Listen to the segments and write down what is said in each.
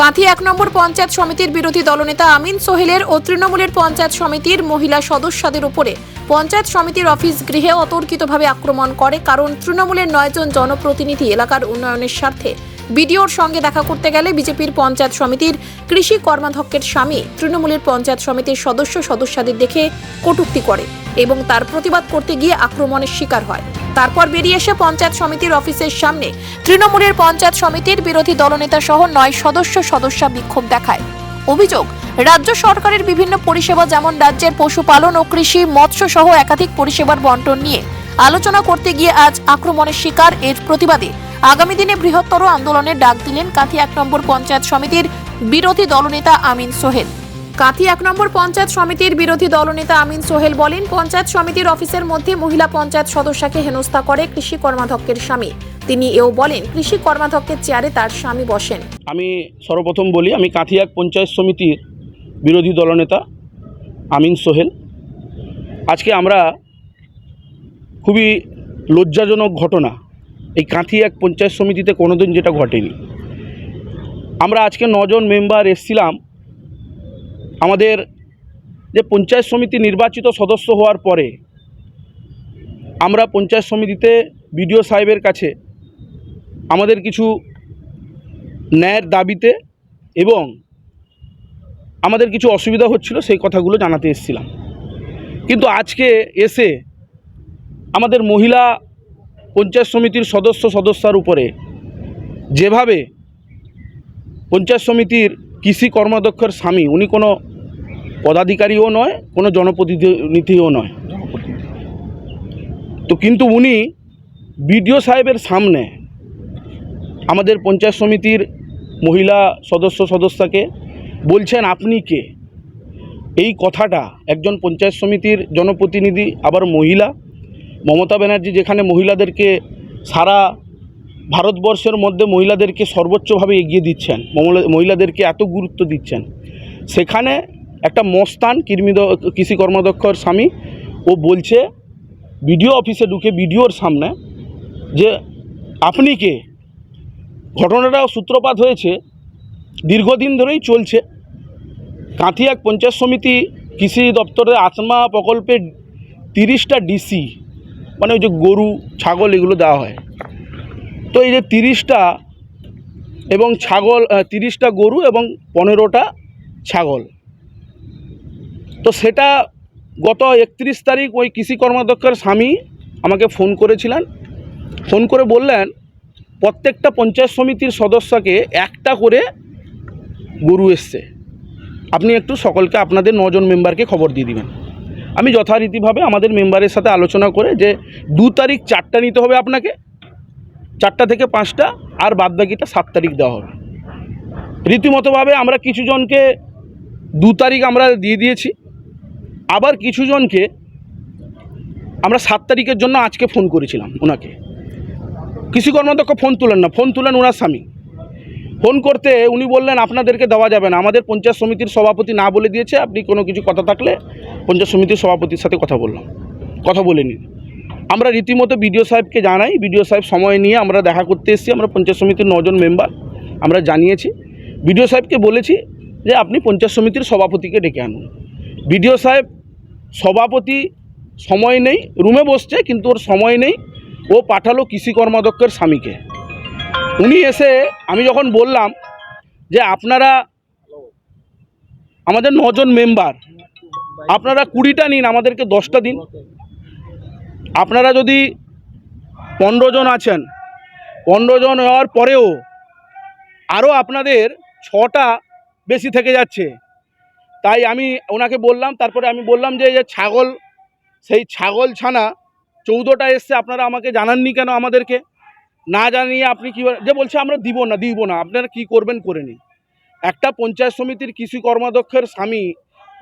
কাঁথি এক নম্বর পঞ্চায়েত সমিতির বিরোধী দলনেতা আমিন সোহেলের ও তৃণমূলের পঞ্চায়েত সমিতির মহিলা সদস্যদের উপরে পঞ্চায়েত সমিতির অফিস গৃহে অতর্কিতভাবে আক্রমণ করে, কারণ তৃণমূলের নয়জন জনপ্রতিনিধি এলাকার উন্নয়নের স্বার্থে। বিডিওর সঙ্গে দেখা করতে গেলে বিজেপির পঞ্চায়েত সমিতির কৃষি কর্মাধ্যক্ষের স্বামী তৃণমূলের পঞ্চায়েত সমিতির সদস্য সদস্যদের দেখে কটূক্তি করে এবং তার প্রতিবাদ করতে গিয়ে আক্রমণের শিকার হয়। তারপর বেরিয়ে এসে পঞ্চায়েত সমিতির অফিসের সামনে তৃণমূলের পঞ্চায়েত সমিতির বিরোধী দলনেতা সহ নয় সদস্য সদস্যা বিক্ষোভ দেখায়। অভিযোগ, রাজ্য সরকারের বিভিন্ন পরিষেবা যেমন রাজ্যের পশুপালন ও কৃষি, মৎস্য সহ একাধিক পরিষেবার বন্টন নিয়ে আলোচনা করতে গিয়ে আজ আক্রমণের শিকার এর প্রতিবাদে আগামী দিনে বৃহত্তর আন্দোলনের ডাক দিলেন কাঁথি এক নম্বর পঞ্চায়েত সমিতির বিরোধী দলনেতা আমিন সোহেল। কাঁথি এক নম্বর পঞ্চায়েত সমিতির বিরোধী দলনেতা আমিন সোহেল বলেন, পঞ্চায়েত সমিতির অফিসের মধ্যে মহিলা পঞ্চায়েত সদস্যকে হেনস্থা করে কৃষি কর্মাধ্যক্ষের স্বামী। তিনি এও বলেন, কৃষি কর্মাধ্যক্ষের চেয়ারে তার স্বামী বসেন। আমি সর্বপ্রথম বলি, আমি কাঁথিয়াক পঞ্চায়েত সমিতির বিরোধী দলনেতা আমিন সোহেল। আজকে আমরা খুবই লজ্জাজনক ঘটনা, এই কাঁথিয়াক পঞ্চায়েত সমিতিতে কোনোদিন যেটা ঘটেনি। আমরা আজকে নজন মেম্বার এসছিলাম আমাদের যে পঞ্চায়েত সমিতি নির্বাচিত সদস্য হওয়ার পরে আমরা পঞ্চায়েত সমিতিতে বিডিও সাহেবের কাছে আমাদের কিছু ন্যায়ের দাবিতে এবং আমাদের কিছু অসুবিধা হচ্ছিল সেই কথাগুলো জানাতে এসেছিলাম। কিন্তু আজকে এসে আমাদের মহিলা পঞ্চায়েত সমিতির সদস্য সদস্যার উপরে যেভাবে পঞ্চায়েত সমিতির কৃষি কর্মাধ্যক্ষের স্বামী, উনি কোনো পদাধিকারীও নয়, কোনো জনপ্রতিনিধিও নয়। তো কিন্তু উনি বিডিও সাহেবের সামনে আমাদের পঞ্চায়েত সমিতির মহিলা সদস্য সদস্যকে বলছেন, আপনি কে? এই কথাটা একজন পঞ্চায়েত সমিতির জনপ্রতিনিধি, আবার মহিলা, মমতা ব্যানার্জি যেখানে মহিলাদেরকে সারা ভারতবর্ষের মধ্যে মহিলাদেরকে সর্বোচ্চভাবে এগিয়ে দিচ্ছেন মহিলাদেরকে এত গুরুত্ব দিচ্ছেন, সেখানে একটা মস্তান কৃমিদ কৃষি কর্মদক্ষর স্বামী, ও বলছে, বিডিও অফিসে ঢুকে বিডিওর সামনে যে, আপনি কে? ঘটনাটা সূত্রপাত হয়েছে, দীর্ঘদিন ধরেই চলছে। কাঁথিয়াক পঞ্চায়েত সমিতি কৃষি দপ্তরের আত্মা প্রকল্পে তিরিশটা ডিসি মানে ওই যে গরু, ছাগল এগুলো দেওয়া হয়। তো এই যে তিরিশটা এবং ছাগল তিরিশটা গরু এবং পনেরোটা ছাগল। তো সেটা গত একত্রিশ তারিখ ওই কৃষি কর্মাধ্যক্ষের স্বামী আমাকে ফোন করেছিলেন। ফোন করে বললেন, প্রত্যেকটা পঞ্চায়েত সমিতির সদস্যকে একটা করে গরু এসছে। আপনি একটু সকলকে আপনাদের নজন মেম্বারকে খবর দিয়ে দিবেন। আমি যথারীতিভাবে আমাদের মেম্বারের সাথে আলোচনা করে যে দু তারিখ চারটা নিতে হবে আপনাকে, চারটা থেকে পাঁচটা, আর বাদবাকিটা সাত তারিখ দেওয়া হবে। রীতিমতোভাবে আমরা কিছু জনকে দু তারিখ আমরা দিয়ে দিয়েছি। আবার কিছু জনকে আমরা সাত তারিখের জন্য আজকে ফোন করেছিলাম ওনাকে। কৃষি কর্মাধ্যক্ষ ফোন তুলেন না, ফোন তুলেন ওনার স্বামী। ফোন করতে উনি বললেন, আপনাদেরকে দেওয়া যাবে না, আমাদের পঞ্চায়েত সমিতির সভাপতি না বলে দিয়েছে, আপনি কোনো কিছু কথা থাকলে পঞ্চায়েত সমিতির সভাপতির সাথে কথা বললাম কথা বলে নিন আমরা রীতিমতো বিডিও সাহেবকে জানাই, বিডিও সাহেব সময় নিয়ে আমরা দেখা করতে এসেছি, আমরা পঞ্চায়েত সমিতির নজন মেম্বার, আমরা জানিয়েছি। বিডিও সাহেবকে বলেছি যে, আপনি পঞ্চায়েত সমিতির সভাপতিকে ডেকে আনুন। বিডিও সাহেব সভাপতি, সময় নেই, রুমে বসছে, কিন্তু ওর সময় নেই। ও পাঠালো কৃষি কর্মাধ্যক্ষের স্বামীকে। উনি এসে আমি যখন বললাম যে আপনারা আমাদের নজন মেম্বার, আপনারা কুড়িটা নিন, আমাদেরকে দশটা দিন। আপনারা যদি পনেরো জন আছেন, পনেরো জন হওয়ার পরেও আরও আপনাদের ছটা বেশি থেকে যাচ্ছে। তাই আমি ওনাকে বললাম, তারপরে আমি বললাম যে যে ছাগল, সেই ছাগল ছানা চৌদ্দটা এসছে, আপনারা আমাকে জানাননি কেন আমাদেরকে? না জানিয়ে আপনি কী যে বলছে আমরা দিব না দিব না, আপনারা কি করবেন করে নিন। একটা পঞ্চায়েত সমিতির কৃষি কর্মাধ্যক্ষের স্বামী,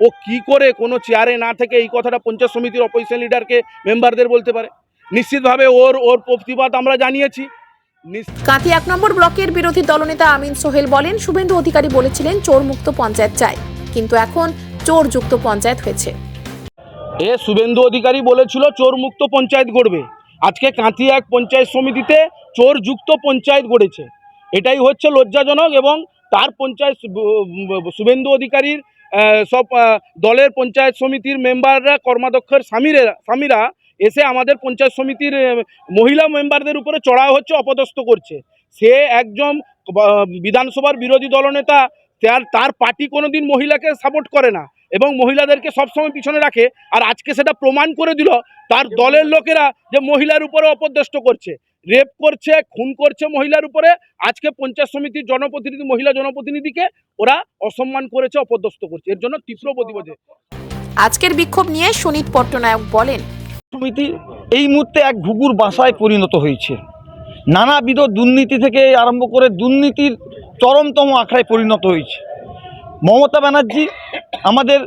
ও কি করে কোনো চেয়ারে না থেকে এই কথাটা পঞ্চায়েত সমিতির অপোজিশন লিডারকে মেম্বারদের বলতে পারে? নিশ্চিতভাবে ওর ওর প্রতিবাদ আমরা জানিয়েছি। কাঁথি এক নম্বর ব্লকের বিরোধী দলনেতা আমিন সোহেল বলেন, শুভেন্দু অধিকারী বলেছিলেন চোর মুক্ত পঞ্চায়েত চাই। কিন্তু এখন চোর যুক্ত পঞ্চায়েত হয়েছে। এ শুভেন্দু অধিকারী বলেছিল চোর মুক্ত পঞ্চায়েত গড়বে। আজকে কাঁথি এক পঞ্চায়েত সমিতিতে চোরযুক্ত পঞ্চায়েত গড়েছে। এটাই হচ্ছে লজ্জাজনক এবং তার পঞ্চায়েত শুভেন্দু অধিকারীর সব দলের পঞ্চায়েত সমিতির মেম্বাররা, কর্মাধ্যক্ষের স্বামীরা স্বামীরা এসে আমাদের পঞ্চায়েত সমিতির মহিলা মেম্বারদের উপরে চড়াও হচ্ছে, অপদস্থ করছে। সে একজন বিধানসভার বিরোধী দলনেতা তার তার পার্টি কোনোদিন মহিলাকে সাপোর্ট করে না এবং মহিলাদেরকে সবসময় পিছনে রাখে আর আজকে সেটা প্রমাণ করে দিল তার দলের লোকেরা যে মহিলার উপরে অপদস্থ করছে। রেপ করছে খুন করছে মহিলার উপরে। আজকে পঞ্চায়েত সমিতির জনপ্রতিনিধি মহিলা জনপ্রতিনিধিকে ওরা অসম্মান করেছে অপদস্থ করছে। এর জন্য তীব্র প্রতিবাদ। আজকের বিক্ষোভ নিয়ে সুনীত পট্টনায়ক বলেন সমিতি এই মুহূর্তে এক ঘুঘুর বাসায় পরিণত হয়েছে। নানাবিধ দুর্নীতি থেকে আরম্ভ করে দুর্নীতির চরমতম আখড়ায় পরিণত হয়েছে। মমতা ব্যানার্জি আমাদের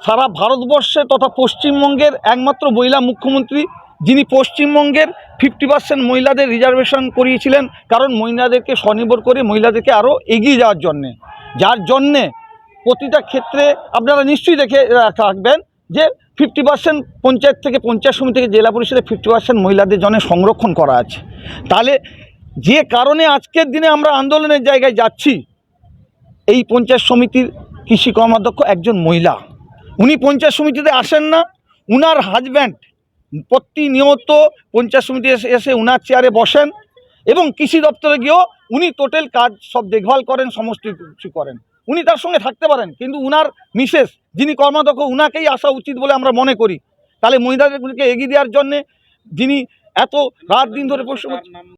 সারা ভারতবর্ষে তথা পশ্চিমবঙ্গের একমাত্র মহিলা মুখ্যমন্ত্রী, যিনি পশ্চিমবঙ্গের ফিফটি পার্সেন্ট মহিলাদের রিজার্ভেশন করিয়েছিলেন, কারণ মহিলাদেরকে স্বনির্ভর করে মহিলাদেরকে আরও এগিয়ে যাওয়ার জন্যে। যার জন্যে প্রতিটা ক্ষেত্রে আপনারা নিশ্চয়ই দেখে থাকবেন যে ফিফটি পার্সেন্ট পঞ্চায়েত থেকে পঞ্চায়েত সমিতি থেকে জেলা পরিষদে ফিফটি পার্সেন্ট মহিলাদের জন্য সংরক্ষণ করা আছে। তাহলে যে কারণে আজকের দিনে আমরা আন্দোলনের জায়গায় যাচ্ছি, এই পঞ্চায়েত সমিতির কৃষি কর্মাধ্যক্ষ একজন মহিলা। উনি পঞ্চায়েত সমিতিতে আসেন না, উনার হাজব্যান্ড প্রতিনিয়ত পঞ্চায়েত সমিতি এসে এসে উনার চেয়ারে বসেন এবং কৃষি দপ্তরে গিয়েও উনি টোটাল কাজ সব দেখভাল করেন, সমস্ত কিছু করেন। উনি তার সঙ্গে থাকতে পারেন, কিন্তু উনার মিসেস যিনি কর্মাধ্যক্ষ, উনাকেই আসা উচিত বলে আমরা মনে করি। তাহলে মহিলাদেরকে এগিয়ে দেওয়ার জন্যে যিনি এত রাত দিন ধরে পরিশ্রম